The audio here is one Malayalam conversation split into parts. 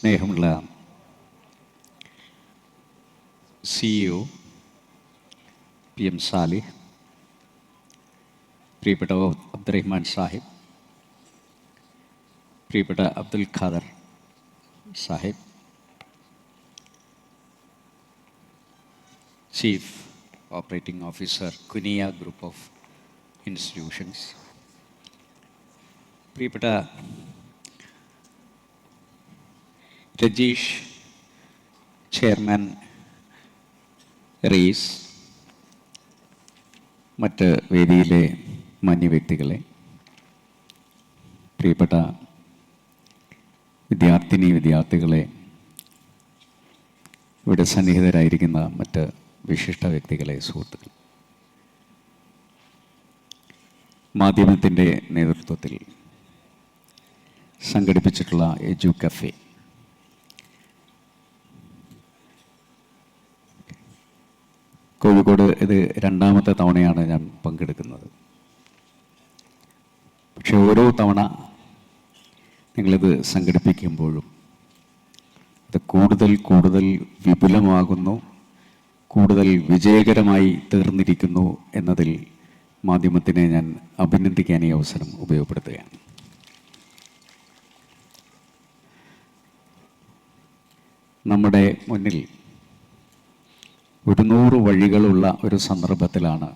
സ്നേഹമുള്ള സിഇഒ പി എം സാലിഹ് പ്രിയപ്പെട്ട അബ്ദുറഹ്മാൻ സാഹിബ് പ്രിയപ്പെട്ട Abdul Khader Sahib chief operating officer Kuniya group of institutions പ്രിയപ്പെട്ട രജീഷ് ചെയർമാൻ റീസ് മറ്റ് വേദിയിലെ മാന്യ വ്യക്തികളെ പ്രിയപ്പെട്ട വിദ്യാർത്ഥിനി വിദ്യാർത്ഥികളെ ഇവിടെ സന്നിഹിതരായിരിക്കുന്ന മറ്റ് വിശിഷ്ട വ്യക്തികളെ സുഹൃത്തുക്കൾ. മാധ്യമത്തിന്റെ നേതൃത്വത്തിൽ സംഘടിപ്പിച്ചിട്ടുള്ള എജു കഫേ കോഴിക്കോട് ഇത് രണ്ടാമത്തെ തവണയാണ് ഞാൻ പങ്കെടുക്കുന്നത്. പക്ഷെ ഓരോ തവണ നിങ്ങളിത് സംഘടിപ്പിക്കുമ്പോഴും ഇത് കൂടുതൽ കൂടുതൽ വിപുലമാകുന്നു കൂടുതൽ വിജയകരമായി തീർന്നിരിക്കുന്നു എന്നതിൽ മാധ്യമത്തിനെ ഞാൻ അഭിനന്ദിക്കാൻ ഈ അവസരം ഉപയോഗപ്പെടുത്തുകയാണ്. നമ്മുടെ മുന്നിൽ ഒരു നൂറ് വഴികളുള്ള ഒരു സന്ദർഭത്തിലാണ്.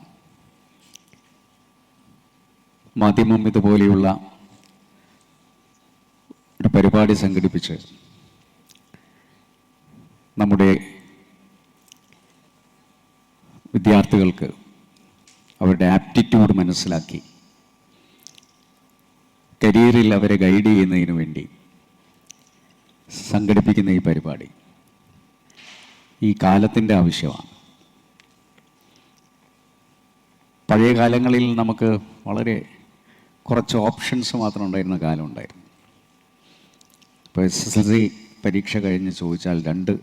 മാധ്യമം ഇതുപോലെയുള്ള ഒരു പരിപാടി സംഘടിപ്പിച്ച് നമ്മുടെ വിദ്യാർത്ഥികൾക്ക് അവരുടെ ആപ്റ്റിറ്റ്യൂഡ് മനസ്സിലാക്കി കരിയറിൽ അവരെ ഗൈഡ് ചെയ്യുന്നതിന് വേണ്ടി സംഘടിപ്പിക്കുന്ന ഈ പരിപാടി. ഈ കാലത്തിന്റെ ആവശ്യമാണ്. പഴയ കാലങ്ങളിൽ നമുക്ക് വളരെ കുറച്ച് ഓപ്ഷൻസ് മാത്രം ഉണ്ടായിരുന്ന കാലം ഉണ്ടായിരുന്നു. ഇപ്പോൾ എസ് എസ് എൽ സി പരീക്ഷ കഴിഞ്ഞ് ചോദിച്ചാൽ രണ്ട്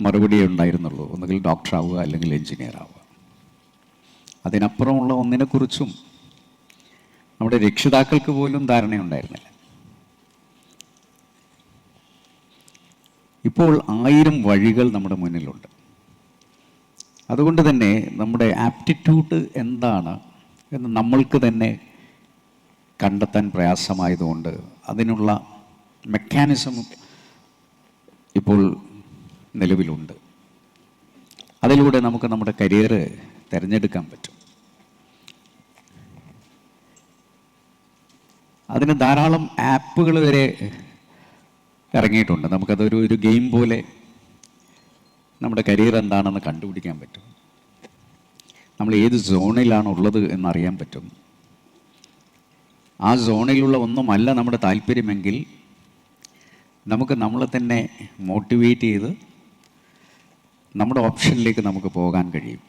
മറുപടിയേ ഉണ്ടായിരുന്നുള്ളൂ. ഒന്നുകിൽ ഡോക്ടർ ആവുക അല്ലെങ്കിൽ എഞ്ചിനീയർ ആവുക. അതിനപ്പുറമുള്ള ഒന്നിനെക്കുറിച്ചും നമ്മുടെ രക്ഷിതാക്കൾക്ക് പോലും ധാരണയുണ്ടായിരുന്നില്ല. ഇപ്പോൾ ആയിരം വഴികൾ നമ്മുടെ മുന്നിലുണ്ട്. അതുകൊണ്ട് തന്നെ നമ്മുടെ ആപ്റ്റിറ്റ്യൂഡ് എന്താണ് എന്ന് നമ്മൾക്ക് തന്നെ കണ്ടെത്താൻ പ്രയാസമായതുകൊണ്ട് അതിനുള്ള മെക്കാനിസം ഇപ്പോൾ നിലവിലുണ്ട്. അതിലൂടെ നമുക്ക് നമ്മുടെ കരിയർ തിരഞ്ഞെടുക്കാൻ പറ്റും. അതിന് ധാരാളം ആപ്പുകൾ വരെ ഇറങ്ങിയിട്ടുണ്ട്. നമുക്കതൊരു ഒരു ഗെയിം പോലെ നമ്മുടെ കരിയർ എന്താണെന്ന് കണ്ടുപിടിക്കാൻ പറ്റും. നമ്മൾ ഏത് സോണിലാണ് ഉള്ളത് എന്നറിയാൻ പറ്റും. ആ സോണിലുള്ള ഒന്നുമല്ല നമ്മുടെ താല്പര്യമെങ്കിൽ നമുക്ക് നമ്മളെ തന്നെ മോട്ടിവേറ്റ് ചെയ്ത് നമ്മുടെ ഓപ്ഷനിലേക്ക് നമുക്ക് പോകാൻ കഴിയും.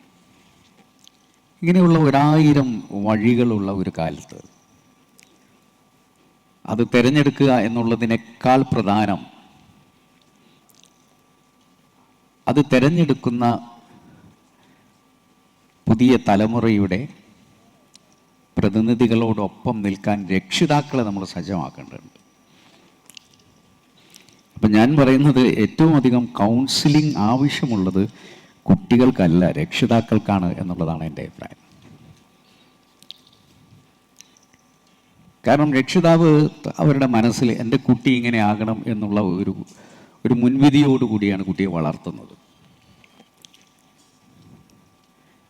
ഇങ്ങനെയുള്ള ഒരായിരം വഴികളുള്ള ഒരു കാലത്ത് അത് തിരഞ്ഞെടുക്കുക എന്നുള്ളതിനേക്കാൾ പ്രധാനം അത് തിരഞ്ഞെടുക്കുന്ന പുതിയ തലമുറയുടെ പ്രതിനിധികളോടൊപ്പം നിൽക്കാൻ രക്ഷിതാക്കളെ നമ്മൾ സജ്ജമാക്കേണ്ടതുണ്ട്. അപ്പം ഞാൻ പറയുന്നത് ഏറ്റവും അധികം കൗൺസിലിംഗ് ആവശ്യമുള്ളത് കുട്ടികൾക്കല്ല രക്ഷിതാക്കൾക്കാണ് എന്നുള്ളതാണ് എന്റെ അഭിപ്രായം. കാരണം രക്ഷിതാവ് അവരുടെ മനസ്സിൽ എന്റെ കുട്ടി ഇങ്ങനെ ആകണം എന്നുള്ള ഒരു ഒരു മുൻവിധിയോടുകൂടിയാണ് കുട്ടിയെ വളർത്തുന്നത്.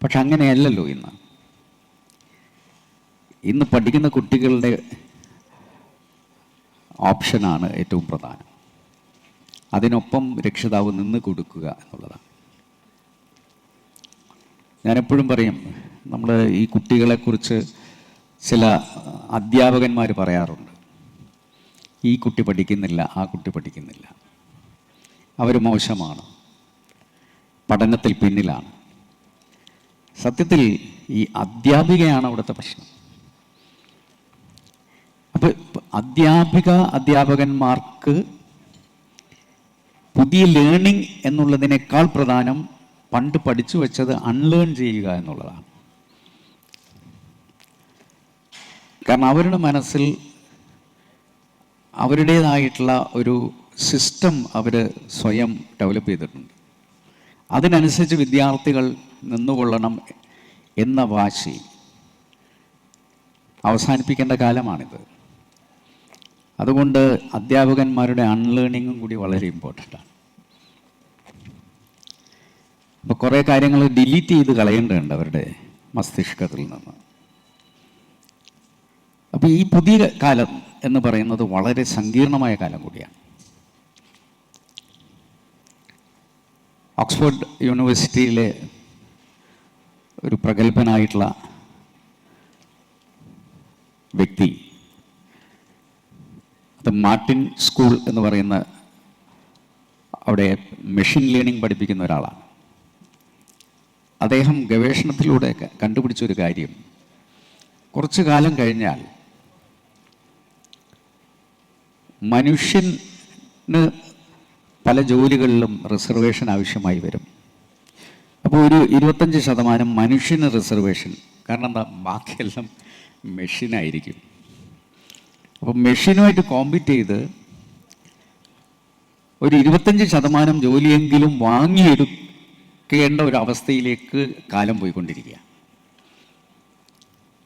പക്ഷെ അങ്ങനെയല്ലല്ലോ ഇന്ന്. ഇന്ന് പഠിക്കുന്ന കുട്ടികളുടെ ഓപ്ഷനാണ് ഏറ്റവും പ്രധാനം. അതിനൊപ്പം രക്ഷിതാവ് നിന്ന് കൊടുക്കുക എന്നുള്ളതാണ്. ഞാനെപ്പോഴും പറയും നമ്മൾ ഈ കുട്ടികളെക്കുറിച്ച് ചില അധ്യാപകന്മാർ പറയാറുണ്ട് ഈ കുട്ടി പഠിക്കുന്നില്ല ആ കുട്ടി പഠിക്കുന്നില്ല. അവർ മോശമാണ് പഠനത്തിൽ പിന്നിലാണ്. സത്യത്തിൽ ഈ അധ്യാപികയാണ് അവിടുത്തെ പ്രശ്നം. അപ്പോൾ അധ്യാപിക അധ്യാപകന്മാർക്ക് പുതിയ ലേണിംഗ് എന്നുള്ളതിനേക്കാൾ പ്രധാനം പണ്ട് പഠിച്ചു വെച്ചത് അൺലേൺ ചെയ്യുക എന്നുള്ളതാണ്. കാരണം അവരുടെ മനസ്സിൽ അവരുടേതായിട്ടുള്ള ഒരു സിസ്റ്റം അവർ സ്വയം ഡെവലപ്പ് ചെയ്തിട്ടുണ്ട്. അതിനനുസരിച്ച് വിദ്യാർത്ഥികൾ നിന്നുകൊള്ളണം എന്ന വാശി അവസാനിപ്പിക്കേണ്ട കാലമാണിത്. അതുകൊണ്ട് അധ്യാപകന്മാരുടെ അൺലേണിങ്ങും കൂടി വളരെ ഇമ്പോർട്ടന്റ് ആണ്. അപ്പോൾ കുറേ കാര്യങ്ങൾ ഡിലീറ്റ് ചെയ്ത് കളയേണ്ടതുണ്ട് അവരുടെ മസ്തിഷ്കത്തിൽ നിന്ന്. അപ്പോൾ ഈ പുതിയ കാലം എന്ന് പറയുന്നത് വളരെ സങ്കീർണമായ കാലം കൂടിയാണ്. ഓക്സ്ഫോർഡ് യൂണിവേഴ്സിറ്റിയിലെ ഒരു പ്രഗത്ഭനായിട്ടുള്ള വ്യക്തി അത് മാർട്ടിൻ സ്കൂൾ എന്ന് പറയുന്ന അവിടെ മെഷീൻ ലേണിംഗ് പഠിപ്പിക്കുന്ന ഒരാളാണ്. അദ്ദേഹം ഗവേഷണത്തിലൂടെ കണ്ടുപിടിച്ചൊരു കാര്യം കുറച്ചു കാലം കഴിഞ്ഞാൽ മനുഷ്യന് പല ജോലികളിലും റിസർവേഷൻ ആവശ്യമായി വരും. അപ്പോൾ ഒരു ഇരുപത്തഞ്ച് ശതമാനം മനുഷ്യന് റിസർവേഷൻ കാരണം എന്താ? ബാക്കിയെല്ലാം മെഷീനായിരിക്കും. അപ്പം മെഷീനുമായിട്ട് കോമ്പീറ്റ് ചെയ്ത് ഒരു ഇരുപത്തഞ്ച് ശതമാനം ജോലിയെങ്കിലും വാങ്ങിയെടുക്കേണ്ട ഒരു അവസ്ഥയിലേക്ക് കാലം പോയിക്കൊണ്ടിരിക്കുക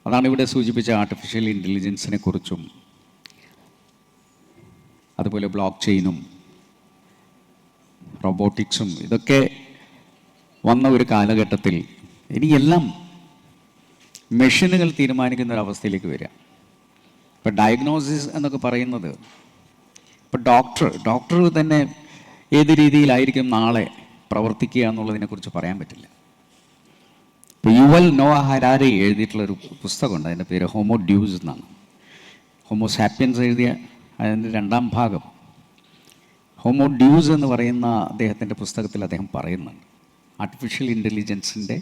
അതാണ് ഇവിടെ സൂചിപ്പിച്ച ആർട്ടിഫിഷ്യൽ ഇന്റലിജൻസിനെ കുറിച്ചും അതുപോലെ ബ്ലോക്ക് ചെയിനും റോബോട്ടിക്സും ഇതൊക്കെ വന്ന ഒരു കാലഘട്ടത്തിൽ ഇനിയെല്ലാം മെഷീനുകൾ തീരുമാനിക്കുന്ന ഒരു അവസ്ഥയിലേക്ക് വരിക. ഇപ്പം ഡയഗ്നോസിസ് എന്നൊക്കെ പറയുന്നത് ഇപ്പം ഡോക്ടർ ഡോക്ടർ തന്നെ ഏത് രീതിയിലായിരിക്കും നാളെ പ്രവർത്തിക്കുക എന്നുള്ളതിനെക്കുറിച്ച് പറയാൻ പറ്റില്ല. ഇപ്പോൾ യുവൽ നോവ ഹരാരി എഴുതിയിട്ടുള്ളൊരു പുസ്തകമുണ്ട്. അതിന്റെ പേര് ഹോമോ ഡ്യൂസ് എന്നാണ്. ഹോമോ സാപ്പിയൻസ് എഴുതിയ അതിന്റെ രണ്ടാം ഭാഗം. ഹോമോ ഡ്യൂസ് എന്ന് പറയുന്ന അദ്ദേഹത്തിന്റെ പുസ്തകത്തിൽ അദ്ദേഹം പറയുന്നുണ്ട്. ആർട്ടിഫിഷ്യൽ ഇന്റലിജൻസിന്റെ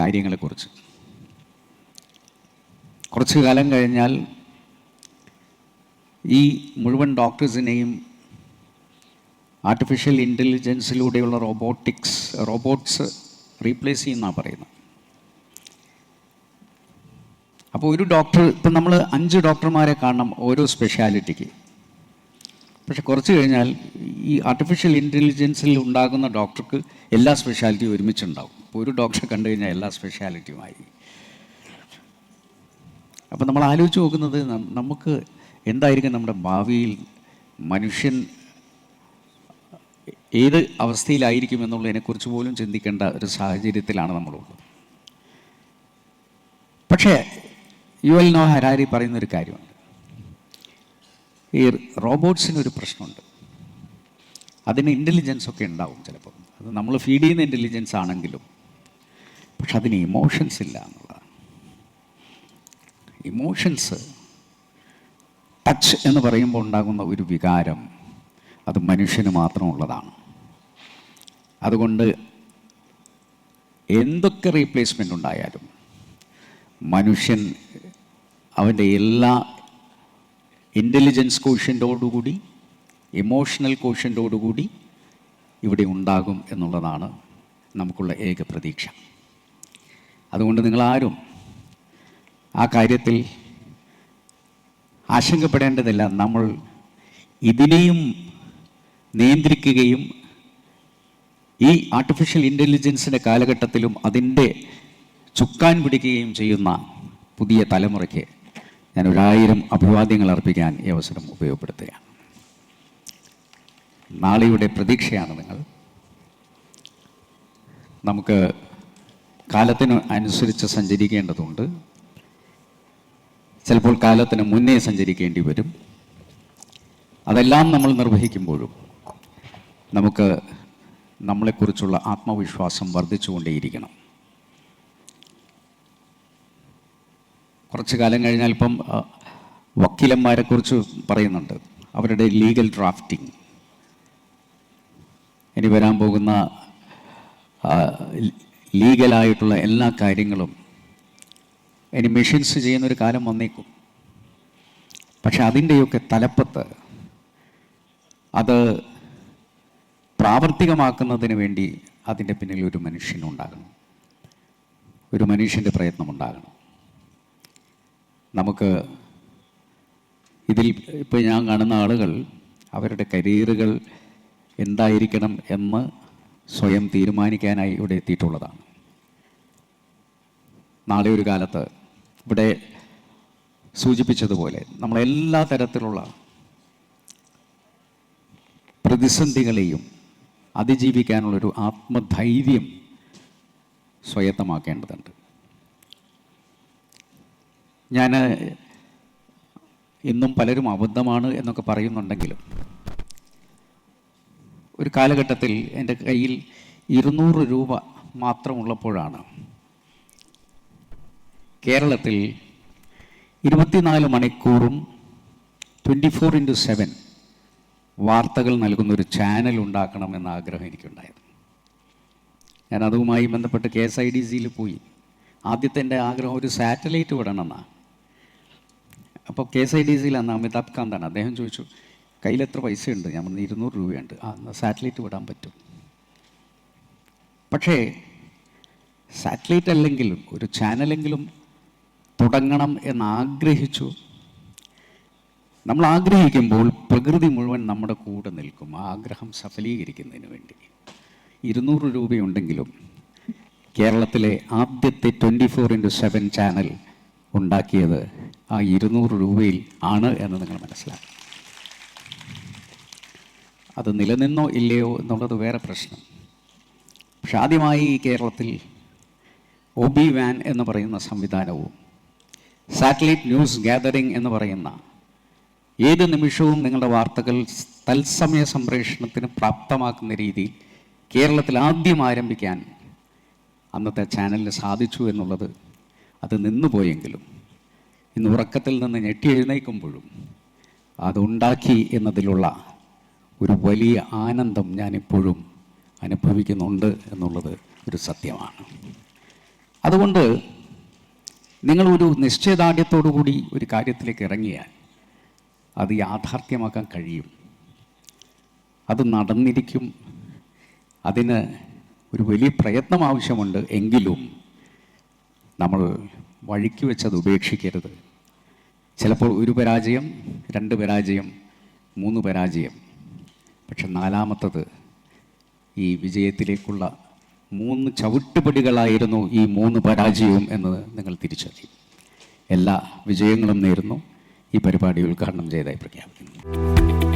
കാര്യങ്ങളെക്കുറിച്ച്. കുറച്ച് കാലം കഴിഞ്ഞാൽ ഈ മുഴുവൻ ഡോക്ടേഴ്സിനെയും ആർട്ടിഫിഷ്യൽ ഇന്റലിജൻസിലൂടെയുള്ള റോബോട്ടിക്സ് റോബോട്ട്സ് റീപ്ലേസ് ചെയ്യുന്നതാണ് പറയുന്നത്. അപ്പോൾ ഒരു ഡോക്ടർ ഇപ്പം നമ്മൾ അഞ്ച് ഡോക്ടർമാരെ കാണണം ഓരോ സ്പെഷ്യാലിറ്റിക്ക് പക്ഷെ കുറച്ച് കഴിഞ്ഞാൽ ഈ ആർട്ടിഫിഷ്യൽ ഇന്റലിജൻസിൽ ഉണ്ടാകുന്ന ഡോക്ടർക്ക് എല്ലാ സ്പെഷ്യാലിറ്റിയും ഒരുമിച്ചുണ്ടാവും. ഒരു ഡോക്ടറെ കണ്ടു കഴിഞ്ഞാൽ എല്ലാ സ്പെഷ്യാലിറ്റിയുമായി അപ്പം നമ്മൾ ആലോചിച്ച് നോക്കുന്നത് നമുക്ക് എന്തായിരിക്കും നമ്മുടെ ഭാവിയിൽ മനുഷ്യൻ ഏത് അവസ്ഥയിലായിരിക്കും എന്നുള്ളതിനെക്കുറിച്ച് പോലും ചിന്തിക്കേണ്ട ഒരു സാഹചര്യത്തിലാണ് നമ്മളുള്ളത്. പക്ഷേ യു എൽ നോ ഹരാരി പറയുന്നൊരു കാര്യമുണ്ട്. ഈ റോബോട്ട്സിന് ഒരു പ്രശ്നമുണ്ട്. അതിന് ഇന്റലിജൻസ് ഒക്കെ ഉണ്ടാവും ചിലപ്പോൾ അത് നമ്മൾ ഫീഡ് ചെയ്യുന്ന ഇന്റലിജൻസ് ആണെങ്കിലും. പക്ഷെ അതിന് ഇമോഷൻസ് ഇല്ല എന്നുള്ളതാണ്. ഇമോഷൻസ് ടച്ച് എന്ന് പറയുമ്പോൾ ഉണ്ടാകുന്ന ഒരു വികാരം അത് മനുഷ്യന് മാത്രമുള്ളതാണ് അതുകൊണ്ട് എന്തൊക്കെ റീപ്ലേസ്മെന്റ് ഉണ്ടായാലും മനുഷ്യൻ അവന്റെ എല്ലാ ഇന്റലിജൻസ് കോഷ്യന്റോടുകൂടി ഇമോഷണൽ കോഷ്യന്റോടുകൂടി ഇവിടെ ഉണ്ടാകും എന്നുള്ളതാണ് നമുക്കുള്ള ഏക പ്രതീക്ഷ. അതുകൊണ്ട് നിങ്ങളാരും ആ കാര്യത്തിൽ ആശങ്കപ്പെടേണ്ടതില്ല. നമ്മൾ ഇതിനെയും നിയന്ത്രിക്കുകയും ഈ ആർട്ടിഫിഷ്യൽ ഇന്റലിജൻസിന്റെ കാലഘട്ടത്തിലും അതിന്റെ ചുക്കാൻ പിടിക്കുകയും ചെയ്യുന്ന പുതിയ തലമുറയ്ക്ക് ഞാൻ ഒരായിരം അഭിവാദ്യങ്ങൾ അർപ്പിക്കാൻ ഈ അവസരം ഉപയോഗപ്പെടുത്തുകയാണ്. നാളെയുടെ പ്രതീക്ഷയാണ് നിങ്ങൾ. നമുക്ക് കാലത്തിന് അനുസരിച്ച് സഞ്ചരിക്കേണ്ടതുണ്ട്. ചിലപ്പോൾ കാലത്തിന് മുന്നേ സഞ്ചരിക്കേണ്ടി വരും. അതെല്ലാം നമ്മൾ നിർവഹിക്കുമ്പോഴും നമുക്ക് നമ്മളെക്കുറിച്ചുള്ള ആത്മവിശ്വാസം വർദ്ധിച്ചുകൊണ്ടേയിരിക്കണം. കുറച്ച് കാലം കഴിഞ്ഞാൽ ഇപ്പം വക്കീലന്മാരെക്കുറിച്ച് പറയുന്നുണ്ട്. അവരുടെ ലീഗൽ ഡ്രാഫ്റ്റിംഗ്. ഇനി വരാൻ പോകുന്ന ലീഗലായിട്ടുള്ള എല്ലാ കാര്യങ്ങളും ഇനി മെഷീൻസ് ചെയ്യുന്നൊരു കാലം വന്നേക്കും. പക്ഷെ അതിന്റെയൊക്കെ തലപ്പത്ത് അത് പ്രാവർത്തികമാക്കുന്നതിന് വേണ്ടി അതിന്റെ പിന്നിൽ ഒരു മനുഷ്യനുണ്ടാകണം. ഒരു മനുഷ്യന്റെ പ്രയത്നം പ്രയത്നമുണ്ടാകണം. നമുക്ക് ഇതിൽ ഇപ്പോൾ ഞാൻ കാണുന്ന ആളുകൾ അവരുടെ കരിയറുകൾ എന്തായിരിക്കണം എന്ന് സ്വയം തീരുമാനിക്കാനായി ഇവിടെ എത്തിയിട്ടുള്ളതാണ്. നാളെ ഒരു കാലത്ത് ഇവിടെ സൂചിപ്പിച്ചതുപോലെ നമ്മളെല്ലാ തരത്തിലുള്ള പ്രതിസന്ധികളെയും അതിജീവിക്കാനുള്ളൊരു ആത്മധൈര്യം സ്വായത്തമാക്കേണ്ടതുണ്ട്. ഞാൻ ഇന്നും പലരും അബദ്ധമാണ് എന്നൊക്കെ പറയുന്നുണ്ടെങ്കിലും ഒരു കാലഘട്ടത്തിൽ എന്റെ കയ്യിൽ ഇരുന്നൂറ് രൂപ മാത്രമുള്ളപ്പോഴാണ് കേരളത്തിൽ ഇരുപത്തിനാല് മണിക്കൂറും ട്വന്റി ഫോർ ഇന്റു സെവൻ വാർത്തകൾ നൽകുന്നൊരു ചാനൽ ഉണ്ടാക്കണമെന്ന ആഗ്രഹം എനിക്കുണ്ടായത് ഞാൻ അതുമായി ബന്ധപ്പെട്ട് കെ എസ് ഐ ഡി സിയിൽ പോയി. ആദ്യത്തെ എന്റെ ആഗ്രഹം ഒരു സാറ്റലൈറ്റ് വിടണമെന്നാണ്. അപ്പോൾ കെ എസ് ഐ ഡി സിയിൽ അന്ന് അമിതാഭ് കാന്താണ്. അദ്ദേഹം ചോദിച്ചു കയ്യിൽ എത്ര പൈസയുണ്ട്? ഞാൻ പറഞ്ഞു ഇരുന്നൂറ് രൂപയുണ്ട്. ആ സാറ്റലൈറ്റ് വിടാൻ പറ്റും. പക്ഷേ സാറ്റലൈറ്റ് അല്ലെങ്കിലും ഒരു ചാനലെങ്കിലും തുടങ്ങണം എന്ന് ആഗ്രഹിച്ചു നമ്മൾ ആഗ്രഹിക്കുമ്പോൾ പ്രകൃതി മുഴുവൻ നമ്മുടെ കൂടെ നിൽക്കും ആ ആഗ്രഹം സഫലീകരിക്കുന്നതിന് വേണ്ടി. ഇരുന്നൂറ് രൂപയുണ്ടെങ്കിലും കേരളത്തിലെ ആദ്യത്തെ twenty four into seven channel ഉണ്ടാക്കിയത് ആ ഇരുന്നൂറ് രൂപയിൽ ആണ് എന്ന് നിങ്ങൾ മനസ്സിലാക്കും അത് നിലനിന്നോ ഇല്ലയോ എന്നുള്ളത് വേറെ പ്രശ്നം. പക്ഷെ ആദ്യമായി ഈ കേരളത്തിൽ ഒ ബി വാൻ എന്ന് പറയുന്ന സംവിധാനവും സാറ്റലൈറ്റ് ന്യൂസ് ഗാദറിംഗ് എന്ന് പറയുന്ന ഏത് നിമിഷവും നിങ്ങളുടെ വാർത്തകൾ തത്സമയ സംപ്രേഷണത്തിന് പ്രാപ്തമാക്കുന്ന രീതിയിൽ കേരളത്തിൽ ആദ്യം ആരംഭിക്കാൻ അന്നത്തെ ചാനലിന് സാധിച്ചു എന്നുള്ളത് അത് നിന്നുപോയെങ്കിലും ഇന്ന് ഉറക്കത്തിൽ നിന്ന് ഞെട്ടി എഴുന്നേൽക്കുമ്പോഴും അതുണ്ടാക്കി എന്നതിലുള്ള ഒരു വലിയ ആനന്ദം ഞാനിപ്പോഴും അനുഭവിക്കുന്നുണ്ട് എന്നുള്ളത് ഒരു സത്യമാണ്. അതുകൊണ്ട് നിങ്ങളൊരു നിശ്ചയദാർഢ്യത്തോടു കൂടി ഒരു കാര്യത്തിലേക്ക് ഇറങ്ങിയാൽ അത് യാഥാർത്ഥ്യമാക്കാൻ കഴിയും. അത് നടന്നിരിക്കും. അതിന് ഒരു വലിയ പ്രയത്നം ആവശ്യമുണ്ട്. എങ്കിലും നമ്മൾ വഴിക്ക് വെച്ചത് ഉപേക്ഷിക്കരുത്. ചിലപ്പോൾ ഒരു പരാജയം രണ്ട് പരാജയം മൂന്ന് പരാജയം. പക്ഷെ നാലാമത്തത് ഈ വിജയത്തിലേക്കുള്ള മൂന്ന് ചവിട്ടുപടികളായിരുന്നു ഈ മൂന്ന് പരാജയവും എന്ന് നിങ്ങൾ തിരിച്ചറിയും. എല്ലാ വിജയങ്ങളും നേരുന്നു. ഈ പരിപാടി ഉദ്ഘാടനം ചെയ്തായി പ്രഖ്യാപിക്കുന്നു.